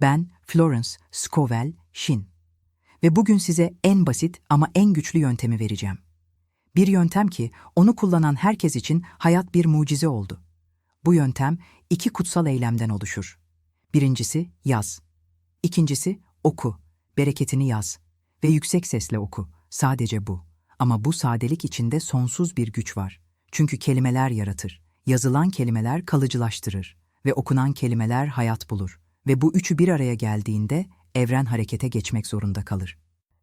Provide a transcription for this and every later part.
Ben Florence Scovel Shin. Ve bugün size en basit ama en güçlü yöntemi vereceğim. Bir yöntem ki onu kullanan herkes için hayat bir mucize oldu. Bu yöntem iki kutsal eylemden oluşur. Birincisi yaz. İkincisi oku. Bereketini yaz. Ve yüksek sesle oku. Sadece bu. Ama bu sadelik içinde sonsuz bir güç var. Çünkü kelimeler yaratır. Yazılan kelimeler kalıcılaştırır. Ve okunan kelimeler hayat bulur. Ve bu üçü bir araya geldiğinde evren harekete geçmek zorunda kalır.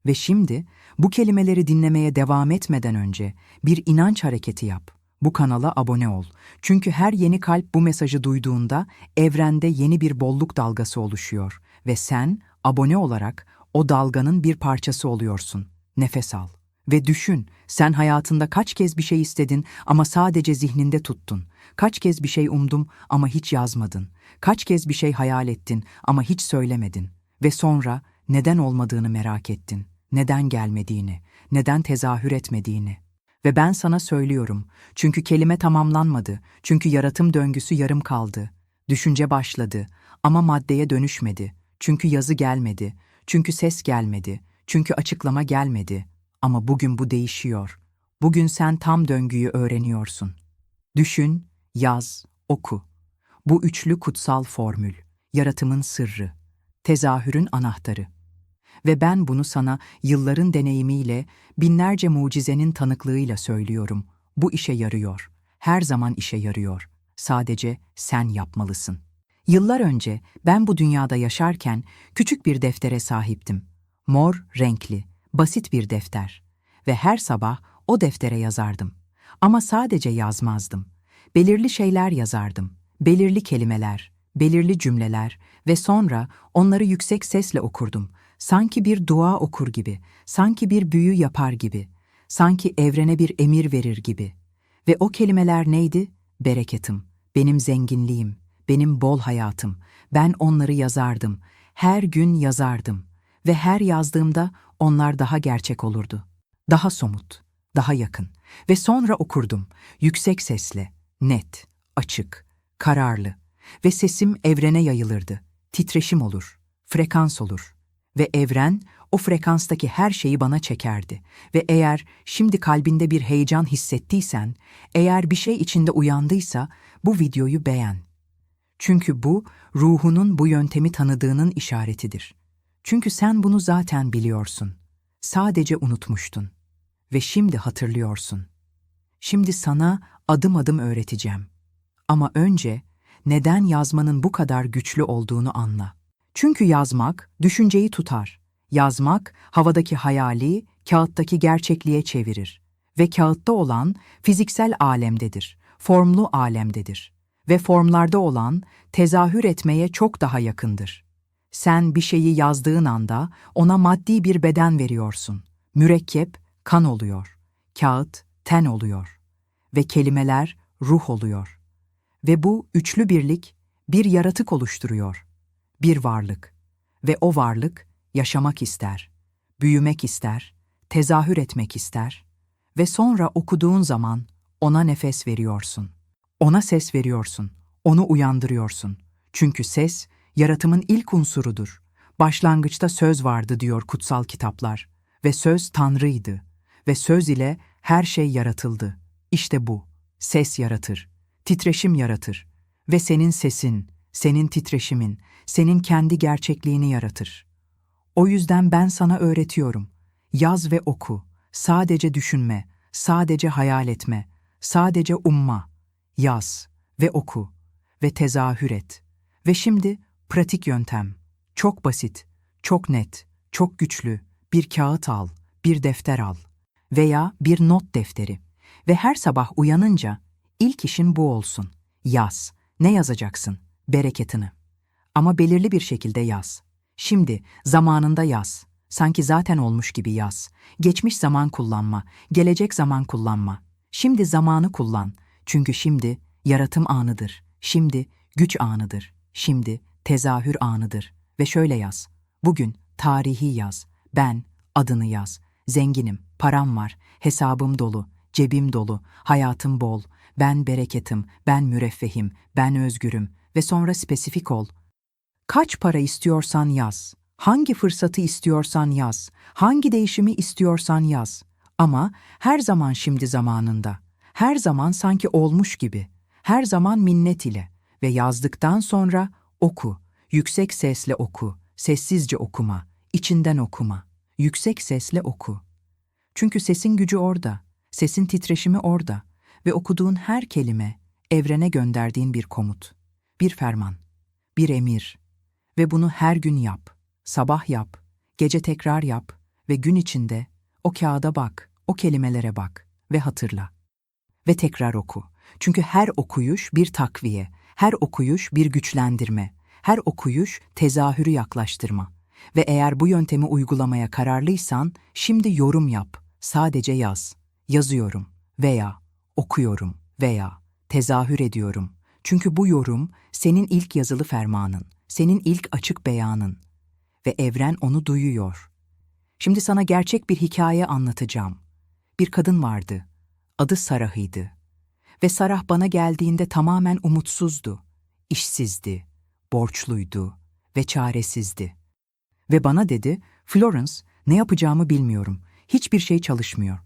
Ve şimdi bu kelimeleri dinlemeye devam etmeden önce bir inanç hareketi yap. Bu kanala abone ol. Çünkü her yeni kalp bu mesajı duyduğunda evrende yeni bir bolluk dalgası oluşuyor ve sen abone olarak o dalganın bir parçası oluyorsun. Nefes al ve düşün. Sen hayatında kaç kez bir şey istedin ama sadece zihninde tuttun. Kaç kez bir şey umdum ama hiç yazmadın. Kaç kez bir şey hayal ettin ama hiç söylemedin. Ve sonra neden olmadığını merak ettin. Neden gelmediğini, neden tezahür etmediğini. Ve ben sana söylüyorum. Çünkü kelime tamamlanmadı. Çünkü yaratım döngüsü yarım kaldı. Düşünce başladı ama maddeye dönüşmedi. Çünkü yazı gelmedi. Çünkü ses gelmedi. Çünkü açıklama gelmedi. Ama bugün bu değişiyor. Bugün sen tam döngüyü öğreniyorsun. Düşün, yaz, oku. Bu üçlü kutsal formül, yaratımın sırrı, tezahürün anahtarı. Ve ben bunu sana yılların deneyimiyle, binlerce mucizenin tanıklığıyla söylüyorum. Bu işe yarıyor. Her zaman işe yarıyor. Sadece sen yapmalısın. Yıllar önce ben bu dünyada yaşarken küçük bir deftere sahiptim. Mor, renkli, basit bir defter. Ve her sabah o deftere yazardım. Ama sadece yazmazdım. Belirli şeyler yazardım. Belirli kelimeler, belirli cümleler ve sonra onları yüksek sesle okurdum. Sanki bir dua okur gibi, sanki bir büyü yapar gibi, sanki evrene bir emir verir gibi. Ve o kelimeler neydi? Bereketim, benim zenginliğim, benim bol hayatım. Ben onları yazardım, her gün yazardım ve her yazdığımda onlar daha gerçek olurdu. Daha somut, daha yakın ve sonra okurdum yüksek sesle, net, açık, kararlı ve sesim evrene yayılırdı. Titreşim olur, frekans olur ve evren o frekanstaki her şeyi bana çekerdi. Ve eğer şimdi kalbinde bir heyecan hissettiysen, eğer bir şey içinde uyandıysa bu videoyu beğen. Çünkü bu ruhunun bu yöntemi tanıdığının işaretidir. Çünkü sen bunu zaten biliyorsun. Sadece unutmuştun ve şimdi hatırlıyorsun. Şimdi sana adım adım öğreteceğim. Ama önce neden yazmanın bu kadar güçlü olduğunu anla. Çünkü yazmak düşünceyi tutar. Yazmak havadaki hayali kağıttaki gerçekliğe çevirir ve kağıtta olan fiziksel alemdedir, formlu alemdedir ve formlarda olan tezahür etmeye çok daha yakındır. Sen bir şeyi yazdığın anda ona maddi bir beden veriyorsun. Mürekkep kan oluyor, kağıt ten oluyor ve kelimeler ruh oluyor. Ve bu üçlü birlik bir yaratık oluşturuyor bir varlık ve o varlık yaşamak ister, büyümek ister, tezahür etmek ister ve sonra okuduğun zaman ona nefes veriyorsun. Ona ses veriyorsun, onu uyandırıyorsun. Çünkü ses yaratımın ilk unsurudur. Başlangıçta söz vardı diyor kutsal kitaplar ve söz Tanrı'ydı ve söz ile her şey yaratıldı. İşte bu, ses yaratır, titreşim yaratır ve senin sesin, senin titreşimin, senin kendi gerçekliğini yaratır. O yüzden ben sana öğretiyorum. Yaz ve oku. Sadece düşünme, sadece hayal etme, sadece umma. Yaz ve oku ve tezahür et. Ve şimdi pratik yöntem. Çok basit, çok net, çok güçlü. Bir kağıt al, bir defter al veya bir not defteri ve her sabah uyanınca ilk işin bu olsun. Yaz. Ne yazacaksın? Bereketini. Ama belirli bir şekilde yaz. Şimdi, zamanında yaz. Sanki zaten olmuş gibi yaz. Geçmiş zaman kullanma, gelecek zaman kullanma. Şimdi zamanı kullan. Çünkü şimdi yaratım anıdır. Şimdi güç anıdır. Şimdi tezahür anıdır. Ve şöyle yaz. Bugün tarihi yaz. Ben adını yaz. Zenginim, param var, hesabım dolu, cebim dolu, hayatım bol. Ben bereketim, ben müreffehim, ben özgürüm ve sonra spesifik ol. Kaç para istiyorsan yaz. Hangi fırsatı istiyorsan yaz. Hangi değişimi istiyorsan yaz. Ama her zaman şimdi zamanında. Her zaman sanki olmuş gibi. Her zaman minnet ile ve yazdıktan sonra oku. Yüksek sesle oku. Sessizce okuma. içinden okuma. Yüksek sesle oku. Çünkü sesin gücü orada. Sesin titreşimi orada ve okuduğun her kelime evrene gönderdiğin bir komut, bir ferman, bir emir ve bunu her gün yap. Sabah yap, gece tekrar yap ve gün içinde o kağıda bak, o kelimelere bak ve hatırla. Ve tekrar oku. Çünkü her okuyuş bir takviye, her okuyuş bir güçlendirme, her okuyuş tezahürü yaklaştırma. Ve eğer bu yöntemi uygulamaya kararlıysan, şimdi yorum yap, sadece yaz. Yazıyorum veya okuyorum veya tezahür ediyorum. Çünkü bu yorum senin ilk yazılı fermanın, senin ilk açık beyanın ve evren onu duyuyor. Şimdi sana gerçek bir hikaye anlatacağım. Bir kadın vardı. Adı Sarah'ıydı. Ve Sarah bana geldiğinde tamamen umutsuzdu. İşsizdi, borçluydu ve çaresizdi. Ve bana dedi, Florence, ne yapacağımı bilmiyorum. Hiçbir şey çalışmıyor.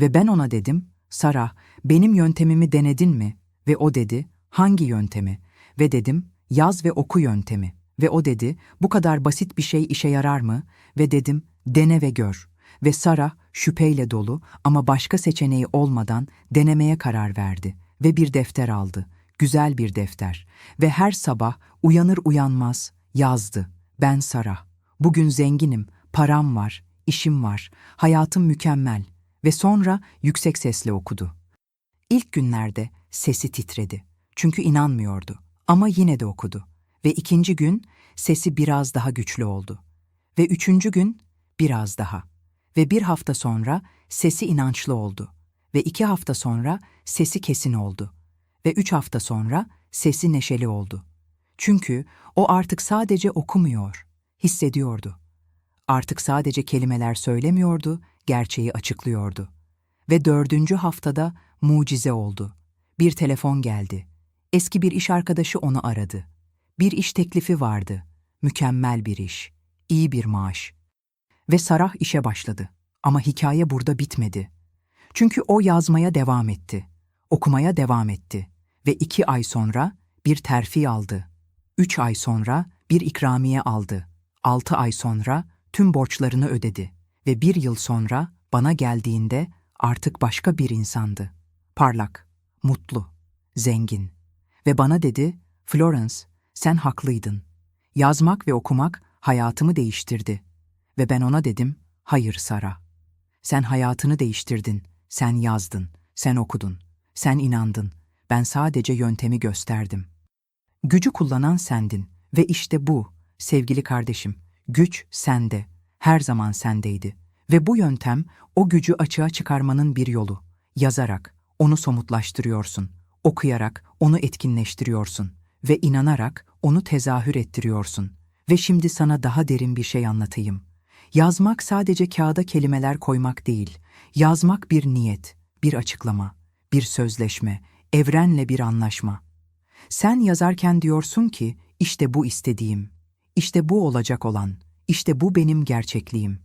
Ve ben ona dedim, Sarah, benim yöntemimi denedin mi? Ve o dedi, hangi yöntemi? Ve dedim, yaz ve oku yöntemi. Ve o dedi, bu kadar basit bir şey işe yarar mı? Ve dedim, dene ve gör. Ve Sarah şüpheyle dolu ama başka seçeneği olmadan denemeye karar verdi ve bir defter aldı. Güzel bir defter ve her sabah uyanır uyanmaz yazdı. Ben Sarah. Bugün zenginim, param var, işim var, hayatım mükemmel ve sonra yüksek sesle okudu. İlk günlerde sesi titredi. Çünkü inanmıyordu. Ama yine de okudu. Ve ikinci gün sesi biraz daha güçlü oldu. Ve üçüncü gün biraz daha. Ve bir hafta sonra sesi inançlı oldu. Ve iki hafta sonra sesi kesin oldu. Ve üç hafta sonra sesi neşeli oldu. Çünkü o artık sadece okumuyor, hissediyordu. Artık sadece kelimeler söylemiyordu, gerçeği açıklıyordu. Ve dördüncü haftada mucize oldu. Bir telefon geldi. Eski bir iş arkadaşı onu aradı. Bir iş teklifi vardı. Mükemmel bir iş. iyi bir maaş. Ve Sarah işe başladı. Ama hikaye burada bitmedi. Çünkü o yazmaya devam etti. Okumaya devam etti. Ve iki ay sonra bir terfi aldı. Üç ay sonra bir ikramiye aldı. Altı ay sonra tüm borçlarını ödedi. Ve bir yıl sonra bana geldiğinde artık başka bir insandı. Parlak, mutlu, zengin. Ve bana dedi, Florence, sen haklıydın. Yazmak ve okumak hayatımı değiştirdi. Ve ben ona dedim, hayır Sara. Sen hayatını değiştirdin, sen yazdın, sen okudun, sen inandın. Ben sadece yöntemi gösterdim. Gücü kullanan sendin ve işte bu, sevgili kardeşim, güç sende, her zaman sendeydi. Ve bu yöntem o gücü açığa çıkarmanın bir yolu. Yazarak onu somutlaştırıyorsun, okuyarak onu etkinleştiriyorsun ve inanarak onu tezahür ettiriyorsun. Ve şimdi sana daha derin bir şey anlatayım. Yazmak sadece kağıda kelimeler koymak değil. Yazmak bir niyet, bir açıklama, bir sözleşme, evrenle bir anlaşma. Sen yazarken diyorsun ki, işte bu istediğim, işte bu olacak olan, işte bu benim gerçekliğim.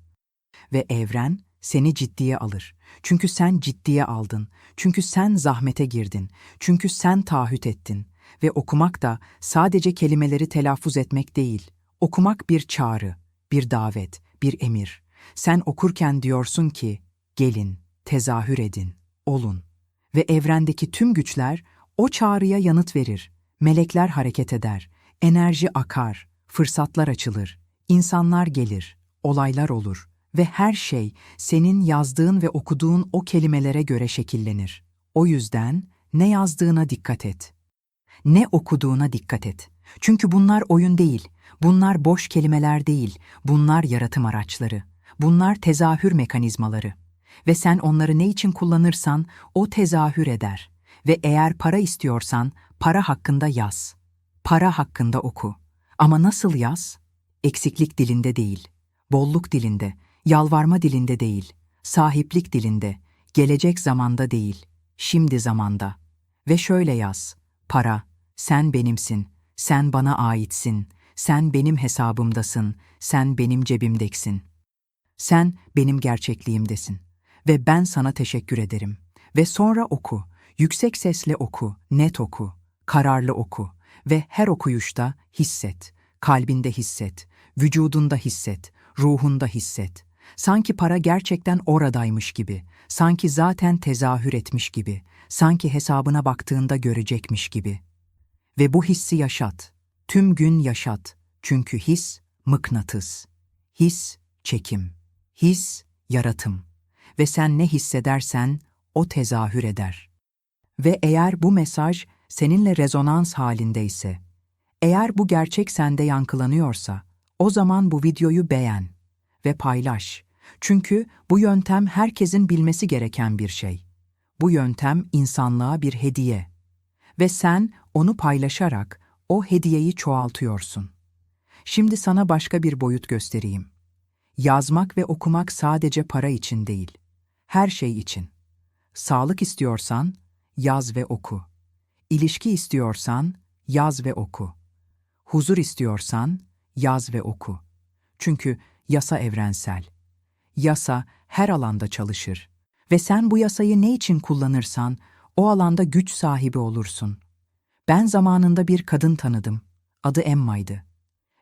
Ve evren seni ciddiye alır. Çünkü sen ciddiye aldın. Çünkü sen zahmete girdin. Çünkü sen taahhüt ettin. Ve okumak da sadece kelimeleri telaffuz etmek değil. Okumak bir çağrı, bir davet, bir emir. Sen okurken diyorsun ki, gelin, tezahür edin, olun. Ve evrendeki tüm güçler o çağrıya yanıt verir. Melekler hareket eder, enerji akar, fırsatlar açılır, insanlar gelir, olaylar olur ve her şey senin yazdığın ve okuduğun o kelimelere göre şekillenir. O yüzden ne yazdığına dikkat et. Ne okuduğuna dikkat et. Çünkü bunlar oyun değil, bunlar boş kelimeler değil, bunlar yaratım araçları. Bunlar tezahür mekanizmaları. Ve sen onları ne için kullanırsan o tezahür eder. Ve eğer para istiyorsan para hakkında yaz. Para hakkında oku. Ama nasıl yaz? Eksiklik dilinde değil, bolluk dilinde, yalvarma dilinde değil, sahiplik dilinde, gelecek zamanda değil, şimdi zamanda. Ve şöyle yaz, para, sen benimsin, sen bana aitsin, Sen benim hesabımdasın, sen benim cebimdeksin. Sen benim gerçekliğimdesin. Ve ben sana teşekkür ederim. Ve sonra oku, yüksek sesle oku, net oku, kararlı oku. Ve her okuyuşta hisset, kalbinde hisset, vücudunda hisset, ruhunda hisset. Sanki para gerçekten oradaymış gibi, sanki zaten tezahür etmiş gibi, sanki hesabına baktığında görecekmiş gibi. Ve bu hissi yaşat, tüm gün yaşat. Çünkü his mıknatıs, his çekim, his yaratım. Ve sen ne hissedersen o tezahür eder. Ve eğer bu mesaj seninle rezonans halindeyse, eğer bu gerçek sende yankılanıyorsa, o zaman bu videoyu beğen ve paylaş. Çünkü bu yöntem herkesin bilmesi gereken bir şey. Bu yöntem insanlığa bir hediye. Ve sen onu paylaşarak o hediyeyi çoğaltıyorsun. Şimdi sana başka bir boyut göstereyim. Yazmak ve okumak sadece para için değil, her şey için. Sağlık istiyorsan yaz ve oku. İlişki istiyorsan yaz ve oku. Huzur istiyorsan yaz ve oku. Çünkü yasa evrensel. Yasa her alanda çalışır ve sen bu yasayı ne için kullanırsan o alanda güç sahibi olursun. Ben zamanında bir kadın tanıdım. Adı Emma'ydı.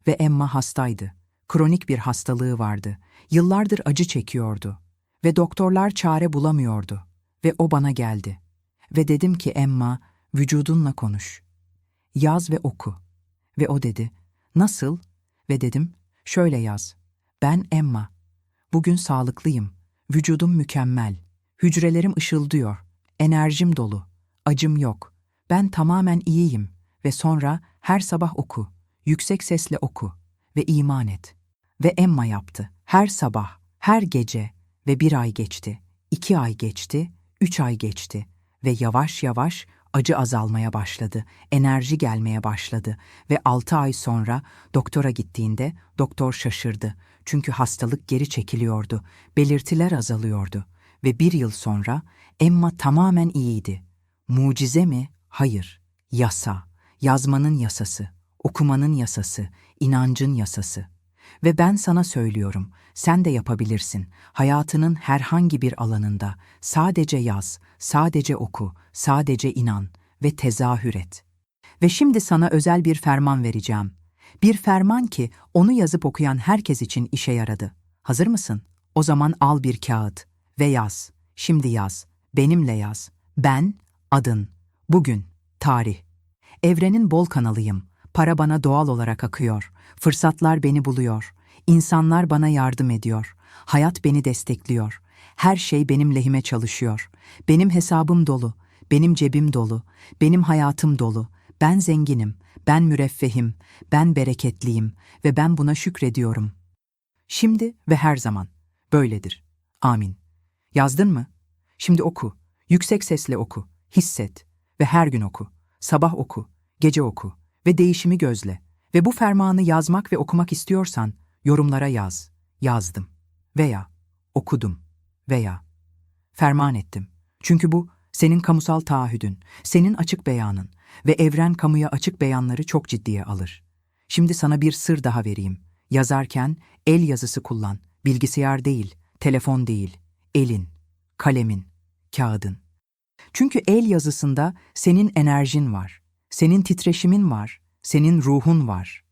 Ve Emma hastaydı. Kronik bir hastalığı vardı. Yıllardır acı çekiyordu. Ve doktorlar çare bulamıyordu. Ve o bana geldi. Ve dedim ki Emma, vücudunla konuş. Yaz ve oku. Ve o dedi, nasıl? Ve dedim, şöyle yaz. Ben Emma. Bugün sağlıklıyım. Vücudum mükemmel. Hücrelerim ışıldıyor. Enerjim dolu. Acım yok. Ben tamamen iyiyim. Ve sonra her sabah oku. Yüksek sesle oku. Ve iman et. Ve Emma yaptı. Her sabah, her gece. Ve bir ay geçti. iki ay geçti. Üç ay geçti. Ve yavaş yavaş acı azalmaya başladı, enerji gelmeye başladı ve altı ay sonra doktora gittiğinde doktor şaşırdı. Çünkü hastalık geri çekiliyordu, belirtiler azalıyordu ve bir yıl sonra Emma tamamen iyiydi. Mucize mi? Hayır. Yasa, yazmanın yasası, okumanın yasası, inancın yasası. Ve ben sana söylüyorum, sen de yapabilirsin. Hayatının herhangi bir alanında sadece yaz, sadece oku, sadece inan ve tezahür et. Ve şimdi sana özel bir ferman vereceğim. Bir ferman ki onu yazıp okuyan herkes için işe yaradı. Hazır mısın? O zaman al bir kağıt ve yaz. Şimdi yaz. Benimle yaz. Ben, adın, bugün, tarih. Evrenin bol kanalıyım. Para bana doğal olarak akıyor. Fırsatlar beni buluyor. İnsanlar bana yardım ediyor. Hayat beni destekliyor. Her şey benim lehime çalışıyor. Benim hesabım dolu. Benim cebim dolu. Benim hayatım dolu. Ben zenginim. Ben müreffehim. Ben bereketliyim ve ben buna şükrediyorum. Şimdi ve her zaman böyledir. Amin. Yazdın mı? Şimdi oku. Yüksek sesle oku. Hisset ve her gün oku. Sabah oku, gece oku ve değişimi gözle. Ve bu fermanı yazmak ve okumak istiyorsan yorumlara yaz. Yazdım veya okudum veya ferman ettim. Çünkü bu senin kamusal taahhüdün, senin açık beyanın ve evren kamuya açık beyanları çok ciddiye alır. Şimdi sana bir sır daha vereyim. Yazarken el yazısı kullan, bilgisayar değil, telefon değil, elin, kalemin, kağıdın. Çünkü el yazısında senin enerjin var, senin titreşimin var, senin ruhun var.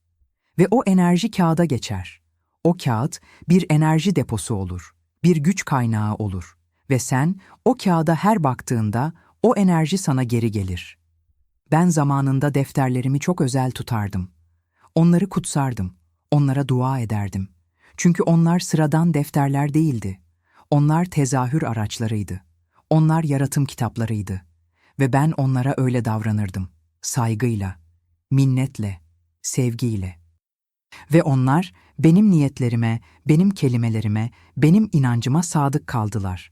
Ve o enerji kağıda geçer. O kağıt bir enerji deposu olur, bir güç kaynağı olur ve sen o kağıda her baktığında o enerji sana geri gelir. Ben zamanında defterlerimi çok özel tutardım. Onları kutsardım, onlara dua ederdim. Çünkü onlar sıradan defterler değildi. Onlar tezahür araçlarıydı. Onlar yaratım kitaplarıydı. Ve ben onlara öyle davranırdım. Saygıyla, minnetle, sevgiyle. Ve onlar benim niyetlerime, benim kelimelerime, benim inancıma sadık kaldılar.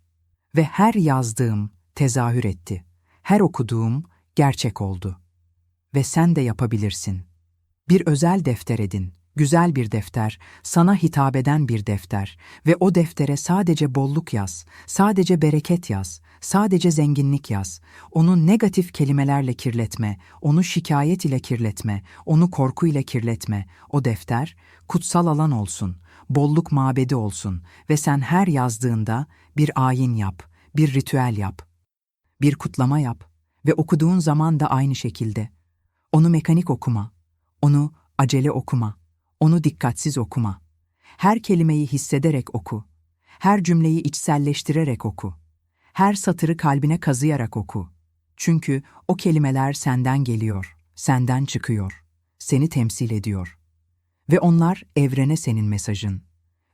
Ve her yazdığım tezahür etti. Her okuduğum gerçek oldu. Ve sen de yapabilirsin. Bir özel defter edin, güzel bir defter, sana hitap eden bir defter ve o deftere sadece bolluk yaz, sadece bereket yaz, sadece zenginlik yaz. Onu negatif kelimelerle kirletme, onu şikayet ile kirletme, onu korku ile kirletme. O defter kutsal alan olsun, bolluk mabedi olsun ve sen her yazdığında bir ayin yap, bir ritüel yap, bir kutlama yap ve okuduğun zaman da aynı şekilde. Onu mekanik okuma, onu acele okuma, onu dikkatsiz okuma. Her kelimeyi hissederek oku. Her cümleyi içselleştirerek oku. Her satırı kalbine kazıyarak oku. Çünkü o kelimeler senden geliyor, senden çıkıyor, seni temsil ediyor. Ve onlar evrene senin mesajın.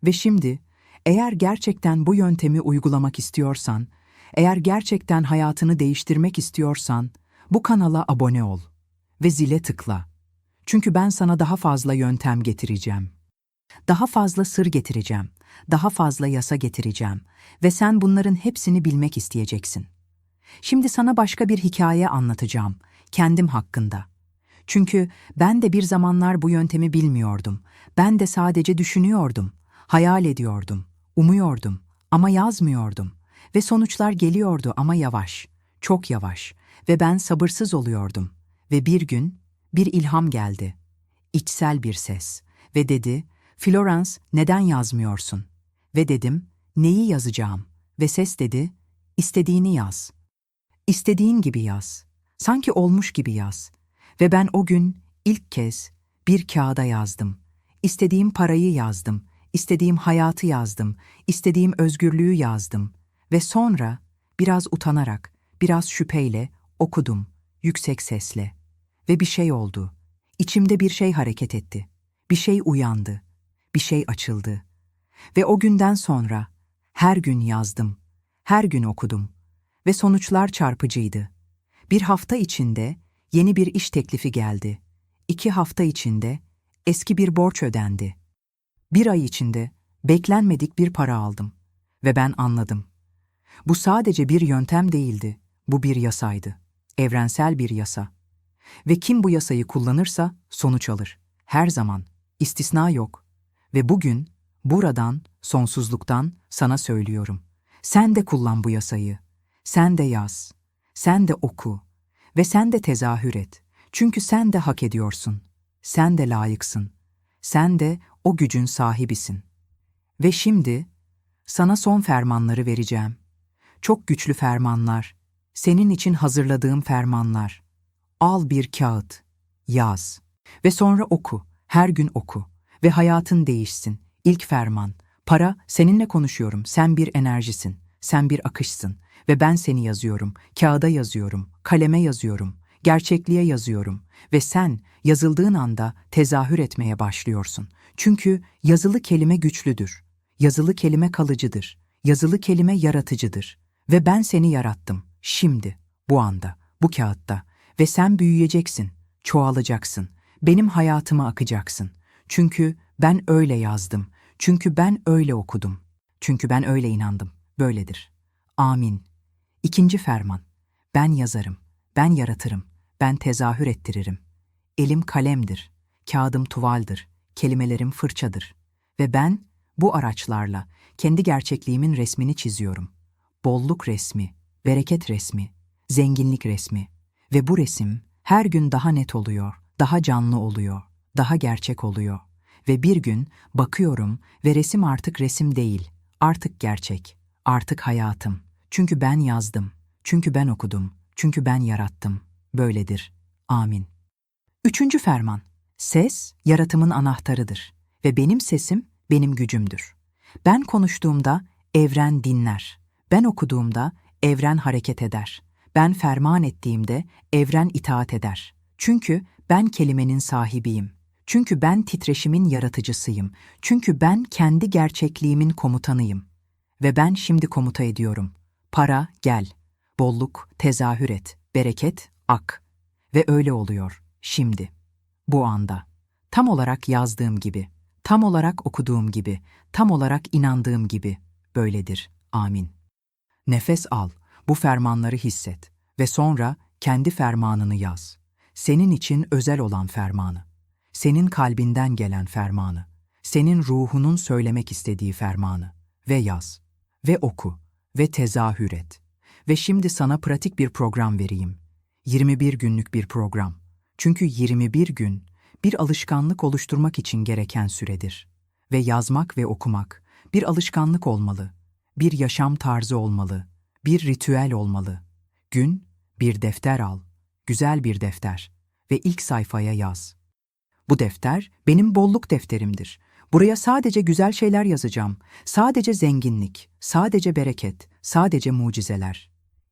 Ve şimdi, eğer gerçekten bu yöntemi uygulamak istiyorsan, eğer gerçekten hayatını değiştirmek istiyorsan, bu kanala abone ol ve zile tıkla. Çünkü ben sana daha fazla yöntem getireceğim. Daha fazla sır getireceğim. Daha fazla yasa getireceğim ve sen bunların hepsini bilmek isteyeceksin. Şimdi sana başka bir hikaye anlatacağım kendim hakkında. Çünkü ben de bir zamanlar bu yöntemi bilmiyordum. Ben de sadece düşünüyordum, hayal ediyordum, umuyordum ama yazmıyordum ve sonuçlar geliyordu ama yavaş, çok yavaş ve ben sabırsız oluyordum ve bir gün bir ilham geldi. İçsel bir ses ve dedi, Florence neden yazmıyorsun? Ve dedim, neyi yazacağım? Ve ses dedi, istediğini yaz. İstediğin gibi yaz. Sanki olmuş gibi yaz. Ve ben o gün ilk kez bir kağıda yazdım. İstediğim parayı yazdım. İstediğim hayatı yazdım. İstediğim özgürlüğü yazdım. Ve sonra biraz utanarak, biraz şüpheyle okudum yüksek sesle. Ve bir şey oldu. İçimde bir şey hareket etti. Bir şey uyandı. Bir şey açıldı. Ve o günden sonra her gün yazdım. Her gün okudum. Ve sonuçlar çarpıcıydı. Bir hafta içinde yeni bir iş teklifi geldi. İki hafta içinde eski bir borç ödendi. Bir ay içinde beklenmedik bir para aldım. Ve ben anladım. Bu sadece bir yöntem değildi. Bu bir yasaydı. Evrensel bir yasa. Ve kim bu yasayı kullanırsa sonuç alır. Her zaman. istisna yok. Ve bugün, buradan, sonsuzluktan sana söylüyorum. Sen de kullan bu yasayı. Sen de yaz. Sen de oku. Ve sen de tezahür et. Çünkü sen de hak ediyorsun. Sen de layıksın. Sen de o gücün sahibisin. Ve şimdi sana son fermanları vereceğim. Çok güçlü fermanlar. Senin için hazırladığım fermanlar. Al bir kağıt, yaz ve sonra oku, her gün oku ve hayatın değişsin. İlk ferman, para seninle konuşuyorum, sen bir enerjisin, sen bir akışsın. Ve ben seni yazıyorum, kağıda yazıyorum, kaleme yazıyorum, gerçekliğe yazıyorum. Ve sen yazıldığın anda tezahür etmeye başlıyorsun. Çünkü yazılı kelime güçlüdür, yazılı kelime kalıcıdır, yazılı kelime yaratıcıdır. Ve ben seni yarattım, şimdi, bu anda, bu kağıtta. Ve sen büyüyeceksin, çoğalacaksın, benim hayatıma akacaksın. Çünkü ben öyle yazdım, çünkü ben öyle okudum, çünkü ben öyle inandım. Böyledir. Amin. İkinci ferman. Ben yazarım, ben yaratırım, ben tezahür ettiririm. Elim kalemdir, kağıdım tuvaldir, kelimelerim fırçadır. Ve ben bu araçlarla kendi gerçekliğimin resmini çiziyorum. Bolluk resmi, bereket resmi, zenginlik resmi, ve bu resim her gün daha net oluyor, daha canlı oluyor, daha gerçek oluyor. Ve bir gün bakıyorum ve resim artık resim değil, artık gerçek, artık hayatım. Çünkü ben yazdım, çünkü ben okudum, çünkü ben yarattım. Böyledir. Amin. Üçüncü ferman. Ses, yaratımın anahtarıdır ve benim sesim benim gücümdür. Ben konuştuğumda evren dinler. Ben okuduğumda evren hareket eder. Ben ferman ettiğimde evren itaat eder. Çünkü ben kelimenin sahibiyim. Çünkü ben titreşimin yaratıcısıyım. Çünkü ben kendi gerçekliğimin komutanıyım. Ve ben şimdi komuta ediyorum. Para gel. Bolluk tezahür et. Bereket ak. Ve öyle oluyor şimdi. Bu anda. Tam olarak yazdığım gibi. Tam olarak okuduğum gibi. Tam olarak inandığım gibi. Böyledir. Amin. Nefes al bu fermanları hisset ve sonra kendi fermanını yaz. Senin için özel olan fermanı. Senin kalbinden gelen fermanı, senin ruhunun söylemek istediği fermanı ve yaz ve oku ve tezahür et. Ve şimdi sana pratik bir program vereyim. 21 günlük bir program. Çünkü 21 gün bir alışkanlık oluşturmak için gereken süredir. Ve yazmak ve okumak bir alışkanlık olmalı, bir yaşam tarzı olmalı, bir ritüel olmalı. Gün, bir defter al, güzel bir defter ve ilk sayfaya yaz. Bu defter benim bolluk defterimdir. Buraya sadece güzel şeyler yazacağım. Sadece zenginlik, sadece bereket, sadece mucizeler.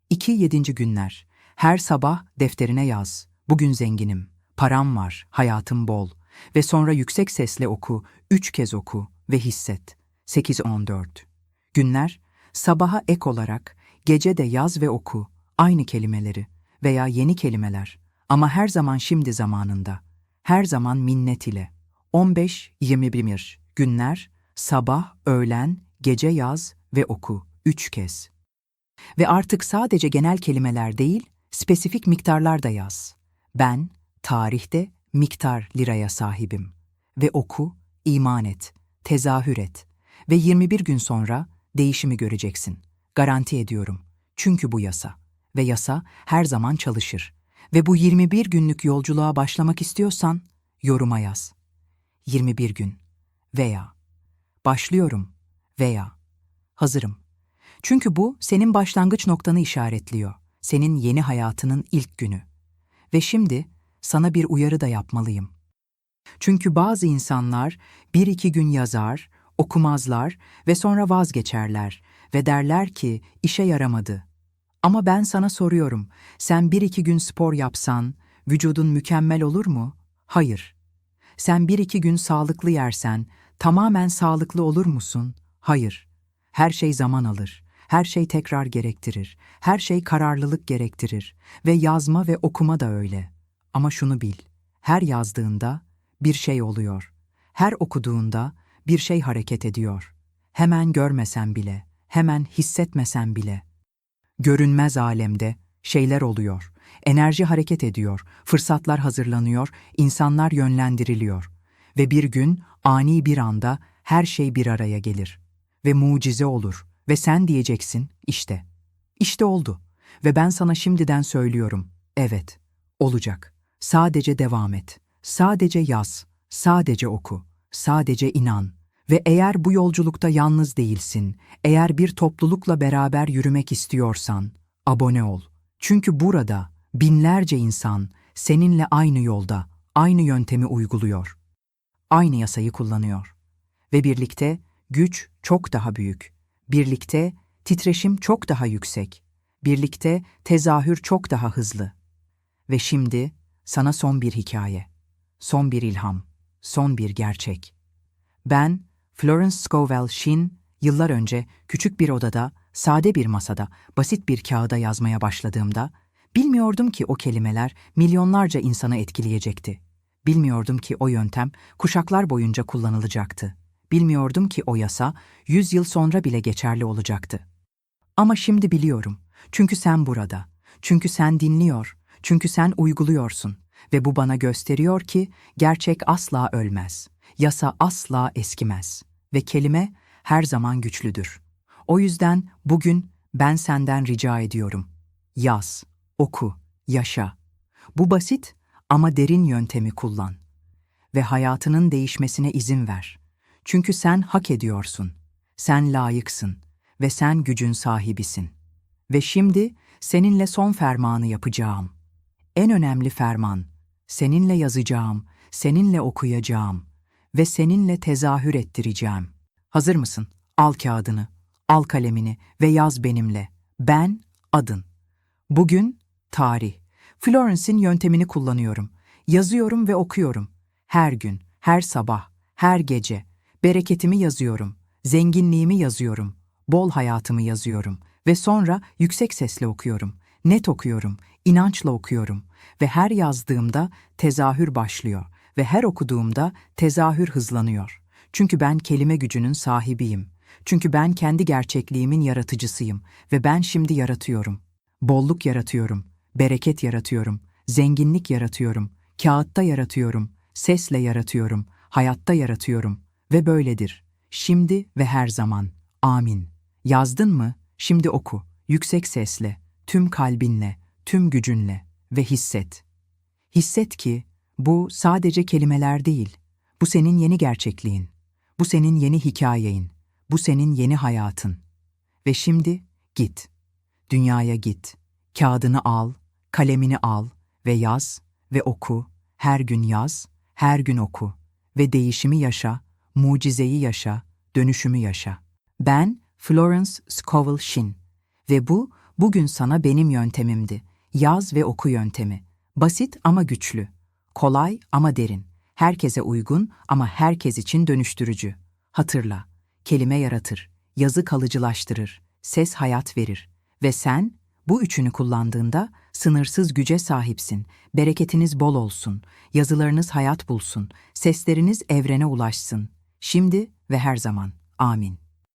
2 yedinci günler. Her sabah defterine yaz. Bugün zenginim, param var, hayatım bol. Ve sonra yüksek sesle oku, üç kez oku ve hisset. 8-14. Günler, sabaha ek olarak, gece de yaz ve oku, aynı kelimeleri veya yeni kelimeler. Ama her zaman şimdi zamanında. Her zaman minnet ile. 15-21 günler, sabah, öğlen, gece yaz ve oku, üç kez. Ve artık sadece genel kelimeler değil, spesifik miktarlar da yaz. Ben, tarihte miktar liraya sahibim. Ve oku, iman et, tezahür et. Ve 21 gün sonra değişimi göreceksin. Garanti ediyorum. Çünkü bu yasa. Ve yasa her zaman çalışır. Ve bu 21 günlük yolculuğa başlamak istiyorsan yoruma yaz. 21 gün veya başlıyorum veya hazırım. Çünkü bu senin başlangıç noktanı işaretliyor. Senin yeni hayatının ilk günü. Ve şimdi sana bir uyarı da yapmalıyım. Çünkü bazı insanlar bir iki gün yazar, okumazlar ve sonra vazgeçerler ve derler ki işe yaramadı. Ama ben sana soruyorum, sen bir iki gün spor yapsan, vücudun mükemmel olur mu? Hayır. Sen bir iki gün sağlıklı yersen, tamamen sağlıklı olur musun? Hayır. Her şey zaman alır. Her şey tekrar gerektirir. Her şey kararlılık gerektirir. Ve yazma ve okuma da öyle. Ama şunu bil. Her yazdığında bir şey oluyor. Her okuduğunda bir şey hareket ediyor. Hemen görmesen bile, hemen hissetmesen bile. Görünmez alemde şeyler oluyor. Enerji hareket ediyor, fırsatlar hazırlanıyor, insanlar yönlendiriliyor. Ve bir gün ani bir anda her şey bir araya gelir. Ve mucize olur. Ve sen diyeceksin, işte. İşte oldu. Ve ben sana şimdiden söylüyorum, evet, olacak. Sadece devam et. Sadece yaz. Sadece oku. Sadece inan. Ve eğer bu yolculukta yalnız değilsin, eğer bir toplulukla beraber yürümek istiyorsan, abone ol. Çünkü burada binlerce insan seninle aynı yolda, aynı yöntemi uyguluyor. Aynı yasayı kullanıyor. Ve birlikte güç çok daha büyük. Birlikte titreşim çok daha yüksek. Birlikte tezahür çok daha hızlı. Ve şimdi sana son bir hikaye, son bir ilham, son bir gerçek. Ben, Florence Scovel Shinn, yıllar önce küçük bir odada, sade bir masada, basit bir kağıda yazmaya başladığımda, bilmiyordum ki o kelimeler milyonlarca insanı etkileyecekti. Bilmiyordum ki o yöntem kuşaklar boyunca kullanılacaktı. Bilmiyordum ki o yasa yüz yıl sonra bile geçerli olacaktı. Ama şimdi biliyorum. Çünkü sen burada. Çünkü sen dinliyor. Çünkü sen uyguluyorsun. Ve bu bana gösteriyor ki gerçek asla ölmez. Yasa asla eskimez. Ve kelime her zaman güçlüdür. O yüzden bugün ben senden rica ediyorum. Yaz, oku, yaşa. Bu basit ama derin yöntemi kullan. Ve hayatının değişmesine izin ver. Çünkü sen hak ediyorsun. Sen layıksın ve sen gücün sahibisin. Ve şimdi seninle son fermanı yapacağım. En önemli ferman, seninle yazacağım, seninle okuyacağım ve seninle tezahür ettireceğim. Hazır mısın? Al kağıdını, al kalemini ve yaz benimle. Ben adın. Bugün tarih. Florence'in yöntemini kullanıyorum. Yazıyorum ve okuyorum. Her gün, her sabah, her gece. Bereketimi yazıyorum. Zenginliğimi yazıyorum. Bol hayatımı yazıyorum. Ve sonra yüksek sesle okuyorum. Net okuyorum. inançla okuyorum. Ve her yazdığımda tezahür başlıyor. Ve her okuduğumda tezahür hızlanıyor. Çünkü ben kelime gücünün sahibiyim. Çünkü ben kendi gerçekliğimin yaratıcısıyım ve ben şimdi yaratıyorum. Bolluk yaratıyorum, bereket yaratıyorum, zenginlik yaratıyorum, kağıtta yaratıyorum, Sesle yaratıyorum, hayatta yaratıyorum ve böyledir. Şimdi ve her zaman. Amin. Yazdın mı? Şimdi oku. Yüksek sesle, tüm kalbinle, tüm gücünle ve hisset. Hisset ki bu sadece kelimeler değil. Bu senin yeni gerçekliğin. Bu senin yeni hikayeyin. Bu senin yeni hayatın. Ve şimdi git. Dünyaya git. Kağıdını al, kalemini al ve yaz ve oku. Her gün yaz, her gün oku ve değişimi yaşa, mucizeyi yaşa, dönüşümü yaşa. Ben Florence Scovel Shin ve bu bugün sana benim yöntemimdi. Yaz ve oku yöntemi. Basit ama güçlü. Kolay ama derin. Herkese uygun ama herkes için dönüştürücü. Hatırla, kelime yaratır, yazı kalıcılaştırır, ses hayat verir ve sen bu üçünü kullandığında sınırsız güce sahipsin. Bereketiniz bol olsun, yazılarınız hayat bulsun, sesleriniz evrene ulaşsın. Şimdi ve her zaman. Amin.